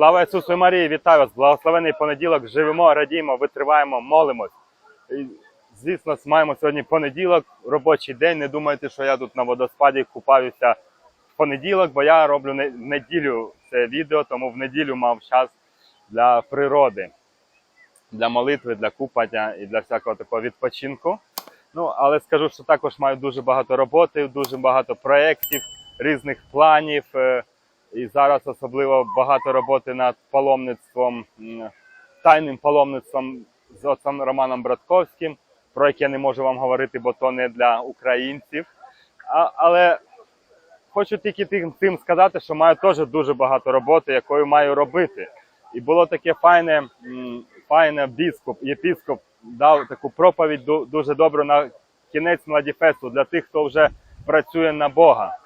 Слава Ісусу Марії, вітаю вас! Благословений понеділок. Живемо, радіємо, витриваємо, молимось. І, звісно, маємо сьогодні понеділок, робочий день. Не думайте, що я тут на водоспаді купаюся в понеділок, бо я роблю в неділю це відео, тому в неділю мав час для природи, для молитви, для купання і для всякого такого відпочинку. Ну, але скажу, що також маю дуже багато роботи, дуже багато проєктів, різних планів. І зараз особливо багато роботи над паломництвом, тайним паломництвом з отцем Романом Братковським, про яке я не можу вам говорити, бо то не для українців. А, але хочу тільки тим, тим сказати, що маю теж дуже багато роботи, якою маю робити. І було таке файне, файне біскуп, єпіскоп дав таку проповідь дуже добру на кінець Младіфесту для тих, хто вже працює на Бога.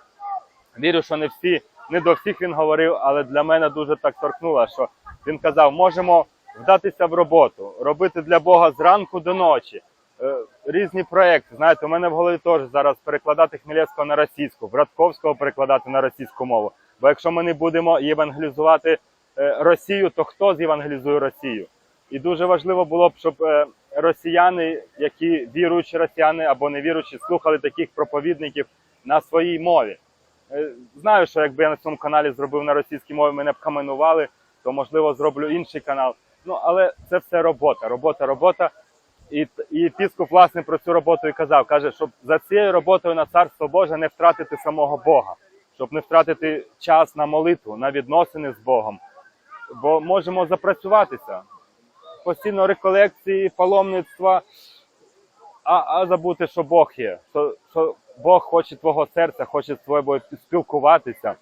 Вірю, що не всі, не до всіх він говорив, але для мене дуже так торкнуло, що він казав, можемо вдатися в роботу, робити для Бога зранку до ночі. Е, Різні проекти. Знаєте, у мене в голові теж зараз перекладати Хмелевського на російську, Братковського перекладати на російську мову. Бо якщо ми не будемо євангелізувати е, Росію, то хто зєвангелізує Росію? І дуже важливо було б, щоб е, росіяни, які віруючі росіяни або невіруючі, слухали таких проповідників на своїй мові. Е, Знаю, що якби я на цьому каналі зробив на російській мові, мене б каменували, то можливо зроблю інший канал. Ну але це все робота, робота, робота. І, і епіскоп, власне, про цю роботу і казав. Каже, щоб за цією роботою на царство Боже не втратити самого Бога, щоб не втратити час на молитву, на відносини з Богом. Бо можемо запрацюватися. Постійно реколекції, паломництва, а, а забути, що Бог є, що, що Бог хоче твого серця, хоче з тобою спілкуватися.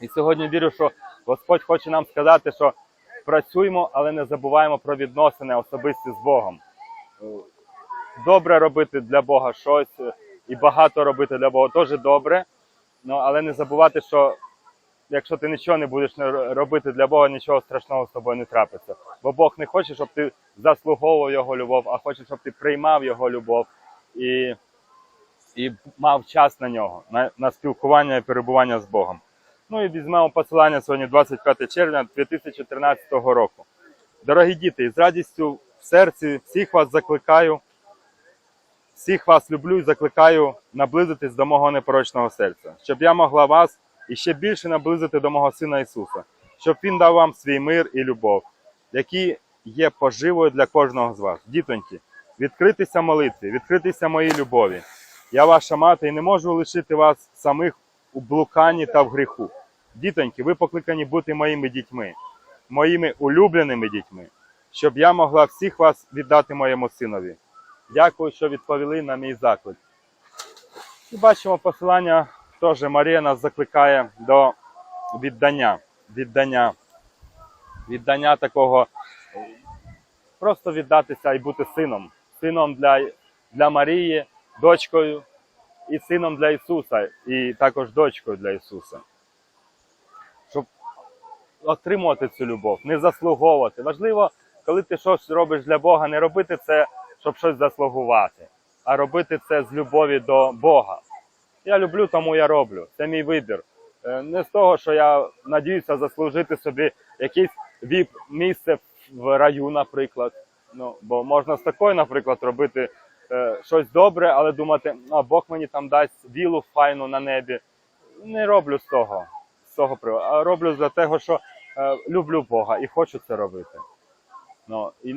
І сьогодні вірю, що Господь хоче нам сказати, що працюємо, але не забуваємо про відносини особисті з Богом. Добре робити для Бога щось і багато робити для Бога теж добре. Ну, але не забувати, що якщо ти нічого не будеш робити для Бога, нічого страшного з тобою не трапиться. Бо Бог не хоче, щоб ти заслуговував Його любов, а хоче, щоб ти приймав Його любов і, і мав час на нього, на, на спілкування і перебування з Богом. Ну і візьмемо посилання сьогодні 25 червня 2013 року. Дорогі діти, з радістю в серці всіх вас закликаю, всіх вас люблю і закликаю наблизитись до мого непорочного серця, щоб я могла вас і ще більше наблизити до мого Сина Ісуса, щоб Він дав вам свій мир і любов, які є поживою для кожного з вас. Дітоньки, відкритися молитві, відкритися моїй любові. Я ваша мати і не можу лишити вас самих у блуканні та в гріху. Дітоньки, ви покликані бути моїми дітьми, моїми улюбленими дітьми, щоб я могла всіх вас віддати моєму синові. Дякую, що відповіли на мій заклик. І бачимо посилання, теж Марія нас закликає до віддання, віддання, віддання такого, просто віддатися і бути сином, сином для, для Марії, дочкою і сином для Ісуса, і також дочкою для Ісуса. Щоб отримувати цю любов, не заслуговувати. Важливо, коли ти щось робиш для Бога, не робити це, щоб щось заслугувати, а робити це з любові до Бога. Я люблю, тому я роблю. Це мій вибір. Е, Не з того, що я надіюся заслужити собі якесь віп місце в раю, наприклад. Ну, бо можна з такою, наприклад, робити щось добре, але думати, а Бог мені там дасть вілу файну на небі. Не роблю з того, з того приводу, а роблю за того, що е, люблю Бога і хочу це робити. Ну, і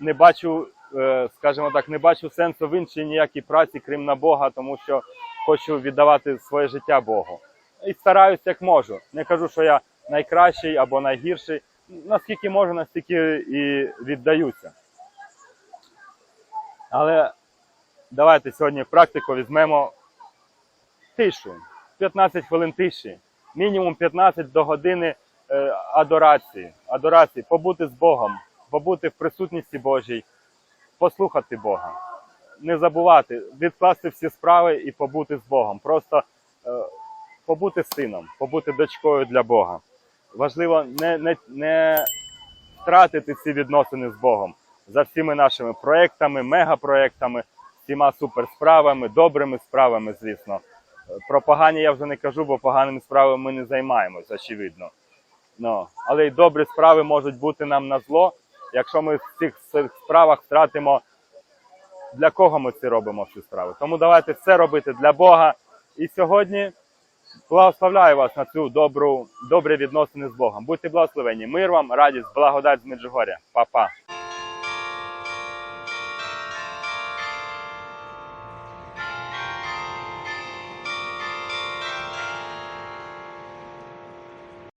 не бачу, е, скажімо так, не бачу сенсу в іншій ніякій праці, крім на Бога, тому що хочу віддавати своє життя Богу. І стараюся як можу. Не кажу, що я найкращий або найгірший. Наскільки можу, настільки і віддаюся. Але давайте сьогодні в практику візьмемо тишу. 15 хвилин тиші, мінімум 15 до години е, адорації, адорації, побути з Богом, побути в присутності Божій, послухати Бога, не забувати, відкласти всі справи і побути з Богом. Просто е, побути сином, побути дочкою для Бога. Важливо не, не, не втратити ці відносини з Богом за всіми нашими проектами, мегапроектами, всіма суперсправами, добрими справами, звісно. Про погані я вже не кажу, бо поганими справами ми не займаємось, очевидно. Ну, але й добрі справи можуть бути нам на зло, якщо ми в цих справах втратимо, для кого ми це робимо ці справи. Тому давайте все робити для Бога. І сьогодні благословляю вас на цю добру, добрі відносини з Богом. Будьте благословені. Мир вам, радість, благодать з Меджугоря. Па-па.